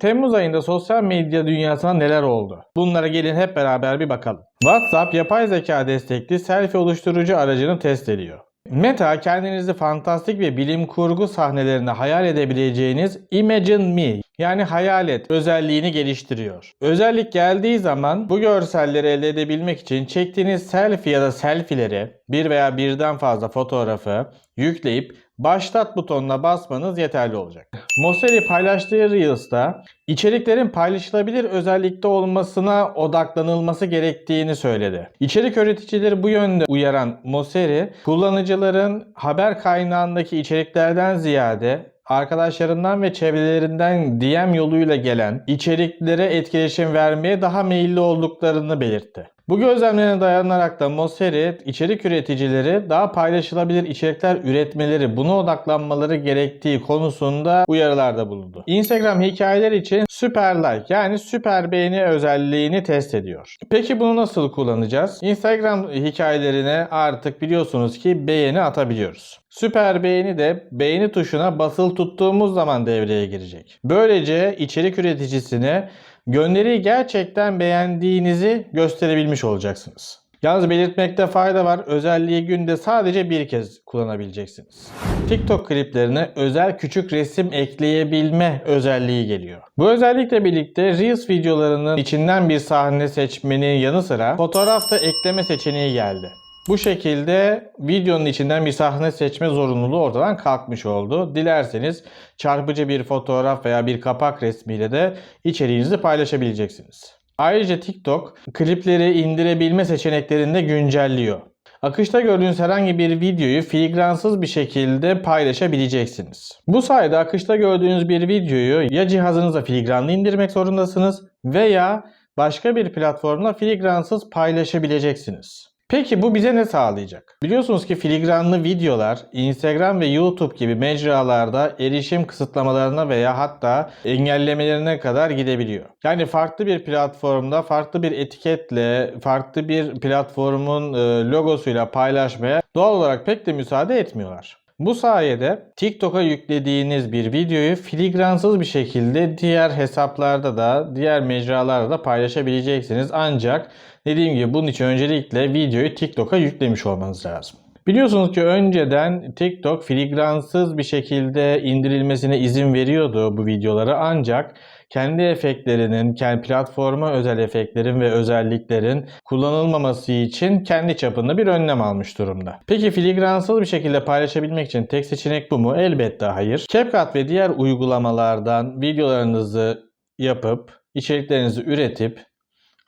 Temmuz ayında sosyal medya dünyasına neler oldu? Bunlara gelin hep beraber bir bakalım. WhatsApp yapay zeka destekli selfie oluşturucu aracını test ediyor. Meta kendinizi fantastik ve bilim kurgu sahnelerinde hayal edebileceğiniz Imagine Me yani hayal et özelliğini geliştiriyor. Özellik geldiği zaman bu görselleri elde edebilmek için çektiğiniz selfie ya da selfie'leri bir veya birden fazla fotoğrafı yükleyip başlat butonuna basmanız yeterli olacak. Mosseri paylaştığı Reels'ta içeriklerin paylaşılabilir özellikte olmasına odaklanılması gerektiğini söyledi. İçerik üreticileri bu yönde uyaran Mosseri, kullanıcıların haber kaynağındaki içeriklerden ziyade arkadaşlarından ve çevrelerinden DM yoluyla gelen içeriklere etkileşim vermeye daha meyilli olduklarını belirtti. Bu gözlemlerine dayanarak da Mosseri içerik üreticileri daha paylaşılabilir içerikler üretmeleri, buna odaklanmaları gerektiği konusunda uyarılarda bulundu. Instagram hikayeler için süper like yani süper beğeni özelliğini test ediyor. Peki bunu nasıl kullanacağız? Instagram hikayelerine artık biliyorsunuz ki beğeni atabiliyoruz. Süper beğeni de beğeni tuşuna basılı tuttuğumuz zaman devreye girecek. Böylece içerik üreticisine gönderiyi gerçekten beğendiğinizi gösterebilmiş olacaksınız. Yalnız belirtmekte fayda var. Özelliği günde sadece bir kez kullanabileceksiniz. TikTok kliplerine özel küçük resim ekleyebilme özelliği geliyor. Bu özellikle birlikte Reels videolarının içinden bir sahne seçmenin yanı sıra fotoğraf da ekleme seçeneği geldi. Bu şekilde videonun içinden bir sahne seçme zorunluluğu ortadan kalkmış oldu. Dilerseniz çarpıcı bir fotoğraf veya bir kapak resmiyle de içeriğinizi paylaşabileceksiniz. Ayrıca TikTok klipleri indirebilme seçeneklerini de güncelliyor. Akışta gördüğünüz herhangi bir videoyu filigransız bir şekilde paylaşabileceksiniz. Bu sayede akışta gördüğünüz bir videoyu ya cihazınıza filigranlı indirmek zorundasınız veya başka bir platformda filigransız paylaşabileceksiniz. Peki bu bize ne sağlayacak? Biliyorsunuz ki filigranlı videolar Instagram ve YouTube gibi mecralarda erişim kısıtlamalarına veya hatta engellemelerine kadar gidebiliyor. Yani farklı bir platformda farklı bir etiketle farklı bir platformun e, logosuyla paylaşmaya doğal olarak pek de müsaade etmiyorlar. Bu sayede TikTok'a yüklediğiniz bir videoyu filigransız bir şekilde diğer hesaplarda da diğer mecralarda da paylaşabileceksiniz. Ancak dediğim gibi bunun için öncelikle videoyu TikTok'a yüklemiş olmanız lazım. Biliyorsunuz ki önceden TikTok filigransız bir şekilde indirilmesine izin veriyordu bu videoları ancak kendi efektlerinin, kendi platforma özel efektlerin ve özelliklerin kullanılmaması için kendi çapında bir önlem almış durumda. Peki filigransız bir şekilde paylaşabilmek için tek seçenek bu mu? Elbette hayır. CapCut ve diğer uygulamalardan videolarınızı yapıp, içeriklerinizi üretip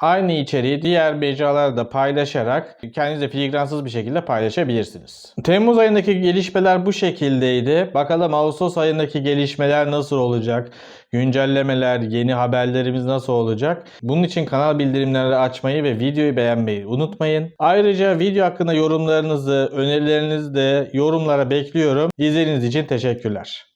Aynı içeriği diğer mecralarda paylaşarak kendinize filigransız bir şekilde paylaşabilirsiniz. Temmuz ayındaki gelişmeler bu şekildeydi. Bakalım Ağustos ayındaki gelişmeler nasıl olacak? Güncellemeler, yeni haberlerimiz nasıl olacak? Bunun için kanal bildirimleri açmayı ve videoyu beğenmeyi unutmayın. Ayrıca video hakkında yorumlarınızı, önerilerinizi de yorumlara bekliyorum. İzlediğiniz için teşekkürler.